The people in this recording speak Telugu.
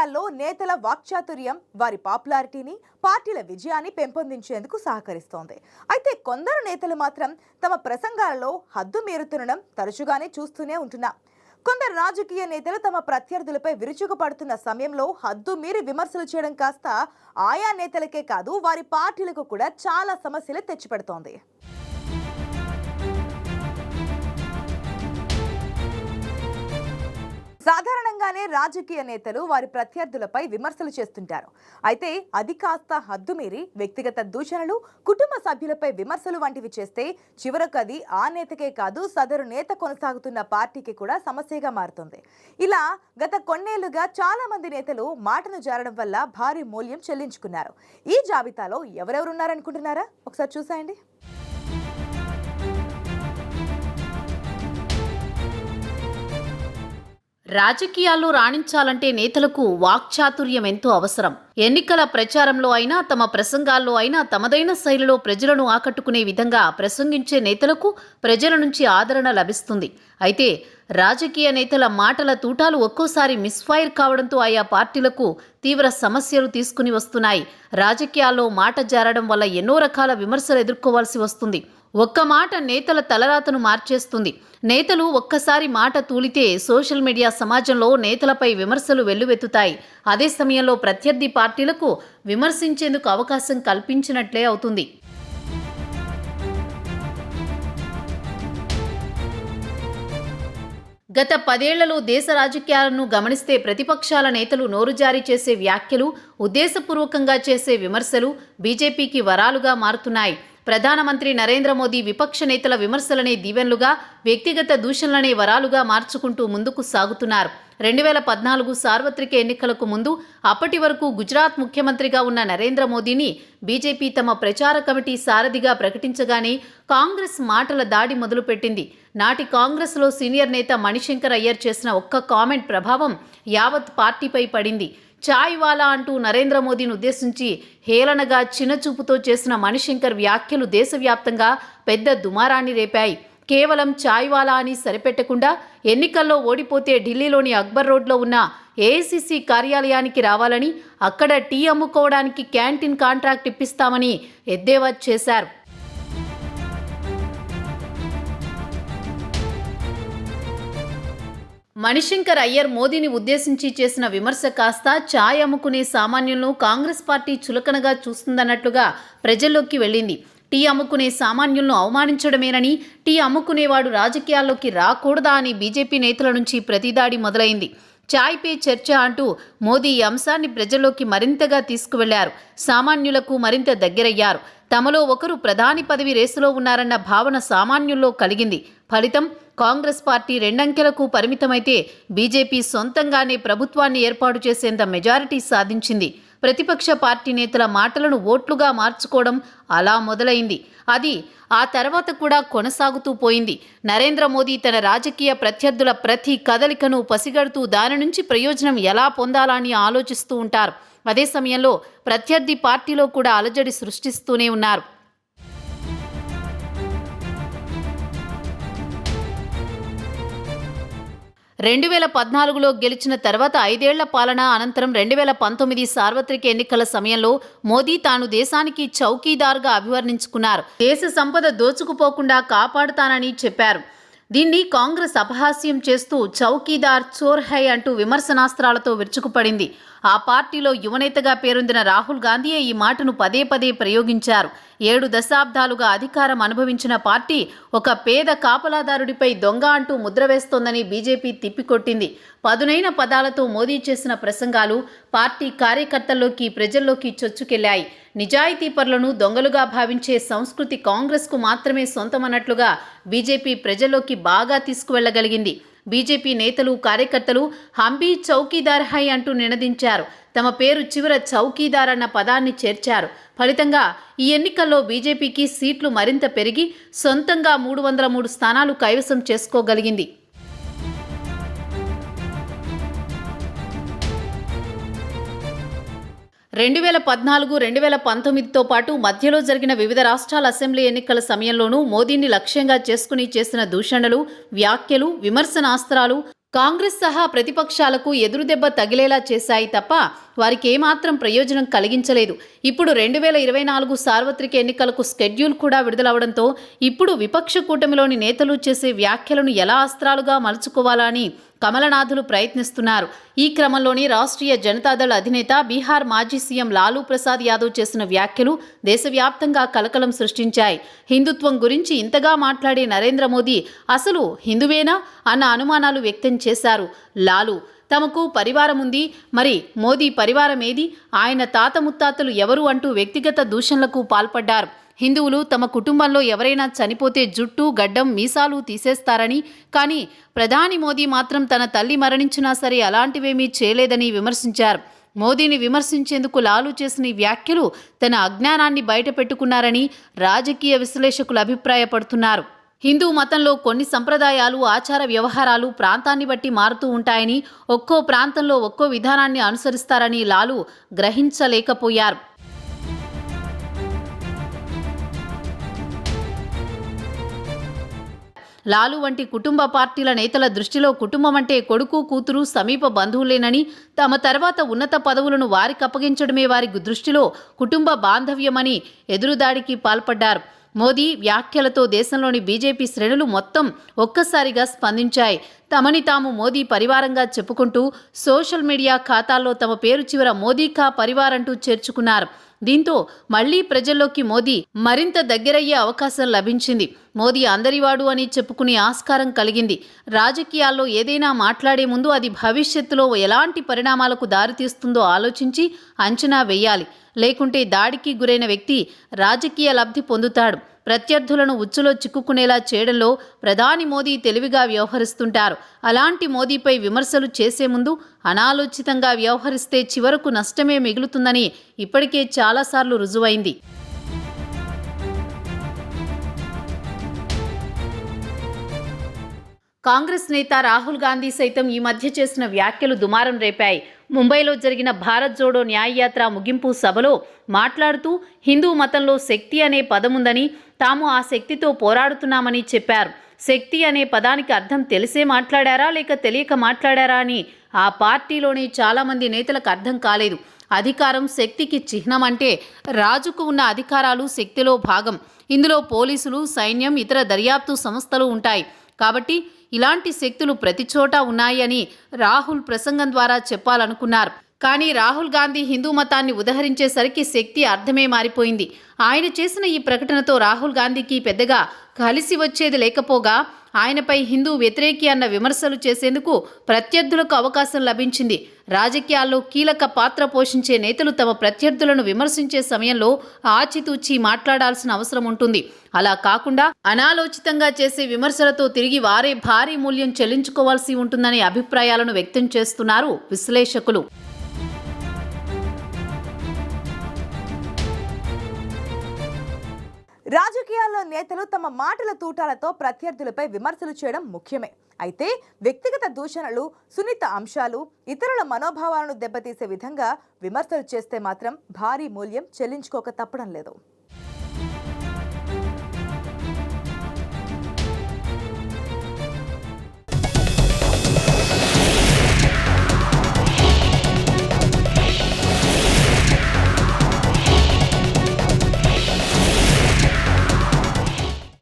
రాజకీయాల్లో నేతల వాక్చాతుర్యం వారి పాపులారిటీని పార్టీల విజయాన్ని పెంపొందించేందుకు సహకరిస్తోంది. అయితే కొందరు నేతలు మాత్రం తమ ప్రసంగాలలో హద్దు మీరుతుండడం తరచుగానే చూస్తూనే ఉంటున్నాం. కొందరు రాజకీయ నేతలు తమ ప్రత్యర్థులపై విరుచుకుపడుతున్న సమయంలో హద్దు మీరి విమర్శలు చేయడం కాస్త ఆయా నేతలకే కాదు వారి పార్టీలకు కూడా చాలా సమస్యలు తెచ్చిపెడుతోంది. సాధారణంగానే రాజకీయ నేతలు వారి ప్రత్యర్థులపై విమర్శలు చేస్తుంటారు. అయితే అది కాస్త హద్దుమీరి వ్యక్తిగత దూషణలు కుటుంబ సభ్యులపై విమర్శలు వంటివి చేస్తే చివరకు అది ఆ నేతకే కాదు సదరు నేత కొనసాగుతున్న పార్టీకి కూడా సమస్యగా మారుతుంది. ఇలా గత కొన్నేళ్ళుగా చాలా మంది నేతలు మాటను జారడం వల్ల భారీ మూల్యం చెల్లించుకున్నారు. ఈ జాబితాలో ఎవరెవరున్నారనుకుంటున్నారా? ఒకసారి చూసేయండి. రాజకీయాల్లో రాణించాలంటే నేతలకు వాక్చాతుర్యం ఎంతో అవసరం. ఎన్నికల ప్రచారంలో అయినా తమ ప్రసంగాల్లో అయినా తమదైన శైలిలో ప్రజలను ఆకట్టుకునే విధంగా ప్రసంగించే నేతలకు ప్రజల నుంచి ఆదరణ లభిస్తుంది. అయితే రాజకీయ నేతల మాటల తూటాలు ఒక్కోసారి మిస్ఫైర్ కావడంతో ఆయా పార్టీలకు తీవ్ర సమస్యలు తీసుకుని వస్తున్నాయి. రాజకీయాల్లో మాట జారడం వల్ల ఎన్నో రకాల విమర్శలు ఎదుర్కోవాల్సి వస్తుంది. ఒక్క మాట నేతల తలరాతను మార్చేస్తుంది. నేతలు ఒక్కసారి మాట తూలితే సోషల్ మీడియా సమాజంలో నేతలపై విమర్శలు వెల్లువెత్తుతాయి. అదే సమయంలో ప్రత్యర్థి పార్టీలకు విమర్శించేందుకు అవకాశం కల్పించినట్లే అవుతుంది. గత పదేళ్ళలో దేశ రాజకీయాలను గమనిస్తే ప్రతిపక్షాల నేతలు నోరు జారీ చేసే వ్యాఖ్యలు ఉద్దేశపూర్వకంగా చేసే విమర్శలు బీజేపీకి వరాలుగా మారుతున్నాయి. ప్రధానమంత్రి నరేంద్ర మోదీ విపక్ష నేతల విమర్శలనే దీవెన్లుగా వ్యక్తిగత దూషణలనే వరాలుగా మార్చుకుంటూ ముందుకు సాగుతున్నారు. రెండు వేల పద్నాలుగు సార్వత్రిక ఎన్నికలకు ముందు అప్పటి వరకు గుజరాత్ ముఖ్యమంత్రిగా ఉన్న నరేంద్ర మోదీని బీజేపీ తమ ప్రచార కమిటీ సారథిగా ప్రకటించగానే కాంగ్రెస్ మాటల దాడి మొదలుపెట్టింది. నాటి కాంగ్రెస్లో సీనియర్ నేత మణిశంకర్ అయ్యర్ చేసిన ఒక్క కామెంట్ ప్రభావం యావత్ పార్టీపై పడింది. చాయ్ వాలా అంటూ నరేంద్ర మోదీని ఉద్దేశించి హేళనగా చిన్నచూపుతో చేసిన మణిశంకర్ వ్యాఖ్యలు దేశవ్యాప్తంగా పెద్ద దుమారాన్ని రేపాయి. కేవలం చాయ్వాలా అని సరిపెట్టకుండా ఎన్నికల్లో ఓడిపోతే ఢిల్లీలోని అక్బర్ రోడ్లో ఉన్న ఏఐసిసి కార్యాలయానికి రావాలని అక్కడ టీ అమ్ముకోవడానికి క్యాంటీన్ కాంట్రాక్ట్ ఇప్పిస్తామని ఎద్దేవా చేశారు. మణిశంకర్ అయ్యర్ మోదీని ఉద్దేశించి చేసిన విమర్శ కాస్త ఛాయ్ అమ్ముకునే సామాన్యులను కాంగ్రెస్ పార్టీ చులకనగా చూస్తుందన్నట్లుగా ప్రజల్లోకి వెళ్ళింది. టీ అమ్ముకునే సామాన్యులను అవమానించడమేనని టీ అమ్ముకునేవాడు రాజకీయాల్లోకి రాకూడదా అని బీజేపీ నేతల నుంచి ప్రతిదాడి మొదలైంది. చాయ్ పే చర్చ అంటూ మోదీ ఈ అంశాన్ని ప్రజల్లోకి మరింతగా తీసుకువెళ్ళారు. సామాన్యులకు మరింత దగ్గరయ్యారు. తమలో ఒకరు ప్రధాని పదవి రేసులో ఉన్నారన్న భావన సామాన్యుల్లో కలిగింది. ఫలితం కాంగ్రెస్ పార్టీ రెండంకెలకు పరిమితమైతే బీజేపీ సొంతంగానే ప్రభుత్వాన్ని ఏర్పాటు చేసేంత మెజారిటీ సాధించింది. ప్రతిపక్ష పార్టీ నేతల మాటలను ఓట్లుగా మార్చుకోవడం అలా మొదలైంది. అది ఆ తర్వాత కూడా కొనసాగుతూ పోయింది. నరేంద్ర మోదీ తన రాజకీయ ప్రత్యర్థుల ప్రతి కదలికను పసిగడుతూ దాని నుంచి ప్రయోజనం ఎలా పొందాలని ఆలోచిస్తూ ఉంటారు. అదే సమయంలో ప్రత్యర్థి పార్టీలో కూడా అలజడి సృష్టిస్తూనే ఉన్నారు. రెండు వేల పద్నాలుగులో గెలిచిన తర్వాత ఐదేళ్ళ పాలన అనంతరం రెండు వేల పంతొమ్మిది సార్వత్రిక ఎన్నికల సమయంలో మోదీ తాను దేశానికి చౌకీదార్గా అభివర్ణించుకున్నారు. దేశ సంపద దోచుకుపోకుండా కాపాడుతానని చెప్పారు. దీన్ని కాంగ్రెస్ అపహాస్యం చేస్తూ చౌకీదార్ చోర్ హై అంటూ విమర్శనాస్త్రాలతో విరుచుకుపడింది. ఆ పార్టీలో యువనేతగా పేరొందిన రాహుల్ గాంధీయే ఈ మాటను పదే పదే ప్రయోగించారు. ఏడు దశాబ్దాలుగా అధికారం అనుభవించిన పార్టీ ఒక పేద కాపలాదారుడిపై దొంగ అంటూ ముద్ర వేస్తోందని బీజేపీ తిప్పికొట్టింది. పదునైన పదాలతో మోదీ చేసిన ప్రసంగాలు పార్టీ కార్యకర్తల్లోకి ప్రజల్లోకి చొచ్చుకెళ్ళాయి. నిజాయితీ పరులను దొంగలుగా భావించే సంస్కృతి కాంగ్రెస్కు మాత్రమే సొంతమన్నట్లుగా బీజేపీ ప్రజల్లోకి బాగా తీసుకువెళ్ళగలిగింది బీజేపీ నేతలు కార్యకర్తలు హంబీ చౌకీదార్ హై అంటూ నినదించారు. తమ పేరు చివర చౌకీదార్ అన్న పదాన్ని చేర్చారు. ఫలితంగా ఈ ఎన్నికల్లో బీజేపీకి సీట్లు మరింత పెరిగి సొంతంగా మూడు వందల మూడు స్థానాలు కైవసం చేసుకోగలిగింది. రెండు వేల పద్నాలుగు రెండు వేల పంతొమ్మిదితో పాటు మధ్యలో జరిగిన వివిధ రాష్ట్రాల అసెంబ్లీ ఎన్నికల సమయంలోనూ మోదీని లక్ష్యంగా చేసుకుని చేసిన దూషణలు వ్యాఖ్యలు విమర్శనాస్త్రాలు కాంగ్రెస్ సహా ప్రతిపక్షాలకు ఎదురుదెబ్బ తగిలేలా చేశాయి తప్ప వారికి ఏమాత్రం ప్రయోజనం కలిగించలేదు. ఇప్పుడు రెండు వేల ఇరవై నాలుగు సార్వత్రిక ఎన్నికలకు స్కెడ్యూల్ కూడా విడుదలవడంతో ఇప్పుడు విపక్ష కూటమిలోని నేతలు చేసే వ్యాఖ్యలను ఎలా అస్త్రాలుగా మలుచుకోవాలని కమలనాథులు ప్రయత్నిస్తున్నారు. ఈ క్రమంలోనే రాష్ట్రీయ జనతాదళ అధినేత బీహార్ మాజీ సీఎం లాలూ ప్రసాద్ యాదవ్ చేసిన వ్యాఖ్యలు దేశవ్యాప్తంగా కలకలం సృష్టించాయి. హిందుత్వం గురించి ఇంతగా మాట్లాడే నరేంద్ర మోదీ అసలు హిందువేనా అన్న అనుమానాలు వ్యక్తం చేశారు. లాలూ తమకు పరివారం ఉంది. మరి మోదీ పరివారం ఏది? ఆయన తాత ముత్తాతలు ఎవరు అంటూ వ్యక్తిగత దూషణలకు పాల్పడ్డారు. హిందువులు తమ కుటుంబంలో ఎవరైనా చనిపోతే జుట్టు గడ్డం మీసాలు తీసేస్తారని కానీ ప్రధాని మోదీ మాత్రం తన తల్లి మరణించినా సరే అలాంటివేమీ చేయలేదని విమర్శించారు. మోదీని విమర్శించేందుకు లాలు చేసిన వ్యాఖ్యలు తన అజ్ఞానాన్ని బయటపెట్టుకున్నారని రాజకీయ విశ్లేషకులు అభిప్రాయపడుతున్నారు. హిందూ మతంలో కొన్ని సంప్రదాయాలు ఆచార వ్యవహారాలు ప్రాంతాన్ని బట్టి మారుతూ ఉంటాయని ఒక్కో ప్రాంతంలో ఒక్కో విధానాన్ని అనుసరిస్తారని లాలు గ్రహించలేకపోయారు. లాలు వంటి కుటుంబ పార్టీల నేతల దృష్టిలో కుటుంబం అంటే కొడుకు కూతురు సమీప బంధువులేనని తమ తర్వాత ఉన్నత పదవులను వారికి అప్పగించడమే వారి దృష్టిలో కుటుంబ బాంధవ్యమని ఎదురుదాడికి పాల్పడ్డారు. మోదీ వ్యాఖ్యలతో దేశంలోని బీజేపీ శ్రేణులు మొత్తం ఒక్కసారిగా స్పందించాయి. తమని తాము మోదీ పరివారంగా చెప్పుకుంటూ సోషల్ మీడియా ఖాతాల్లో తమ పేరు చివర మోదీ కా పరివార్ అంటూ చేర్చుకున్నారు. దీంతో మళ్ళీ ప్రజల్లోకి మోదీ మరింత దగ్గరయ్యే అవకాశం లభించింది. మోదీ అందరివాడు అని చెప్పుకునే ఆస్కారం కలిగింది. రాజకీయాల్లో ఏదైనా మాట్లాడే ముందు అది భవిష్యత్తులో ఎలాంటి పరిణామాలకు దారితీస్తుందో ఆలోచించి అంచనా వేయాలి. లేకుంటే దాడికి గురైన వ్యక్తి రాజకీయ లబ్ధి పొందుతాడు. ప్రత్యర్థులను ఉచ్చులో చిక్కుకునేలా చేయడంలో ప్రధాని మోదీ తెలివిగా వ్యవహరిస్తుంటారు. అలాంటి మోదీపై విమర్శలు చేసే ముందు అనాలోచితంగా వ్యవహరిస్తే చివరకు నష్టమే మిగులుతుందని ఇప్పటికే చాలాసార్లు రుజువైంది. కాంగ్రెస్ నేత రాహుల్ గాంధీ సైతం ఈ మధ్య చేసిన వ్యాఖ్యలు దుమారం రేపాయి. ముంబైలో జరిగిన భారత్ జోడో న్యాయయాత్ర ముగింపు సభలో మాట్లాడుతూ హిందూ మతంలో శక్తి అనే పదముందని తాము ఆ శక్తితో పోరాడుతున్నామని చెప్పారు. శక్తి అనే పదానికి అర్థం తెలిసే మాట్లాడారా లేక తెలియక మాట్లాడారా అని ఆ పార్టీలోని చాలామంది నేతలకు అర్థం కాలేదు. అధికారం శక్తికి చిహ్నం అంటే రాజుకు ఉన్న అధికారాలు శక్తిలో భాగం. ఇందులో పోలీసులు సైన్యం ఇతర దర్యాప్తు సంస్థలు ఉంటాయి. కాబట్టి ఇలాంటి శక్తులు ప్రతి చోటా ఉన్నాయని రాహుల్ ప్రసంగం ద్వారా చెప్పాలనుకున్నారు. కానీ రాహుల్ గాంధీ హిందూ మతాన్ని ఉదహరించేసరికి శక్తి అర్థమే మారిపోయింది. ఆయన చేసిన ఈ ప్రకటనతో రాహుల్ గాంధీకి పెద్దగా కలిసి వచ్చేది లేకపోగా ఆయనపై హిందూ వ్యతిరేకి అన్న విమర్శలు చేసేందుకు ప్రత్యర్థులకు అవకాశం లభించింది. రాజకీయాల్లో కీలక పాత్ర పోషించే నేతలు తమ ప్రత్యర్థులను విమర్శించే సమయంలో ఆచితూచి మాట్లాడాల్సిన అవసరం ఉంటుంది. అలా కాకుండా అనాలోచితంగా చేసే విమర్శలతో తిరిగి వారే భారీ మూల్యం చెల్లించుకోవాల్సి ఉంటుందనే అభిప్రాయాలను వ్యక్తం చేస్తున్నారు విశ్లేషకులు. రాజకీయాల్లో నేతలు తమ మాటల తూటాలతో ప్రత్యర్థులపై విమర్శలు చేయడం ముఖ్యమే. అయితే వ్యక్తిగత దూషణలు సున్నిత అంశాలు ఇతరుల మనోభావాలను దెబ్బతీసే విధంగా విమర్శలు చేస్తే మాత్రం భారీ మూల్యం చెల్లించుకోక తప్పడం లేదు.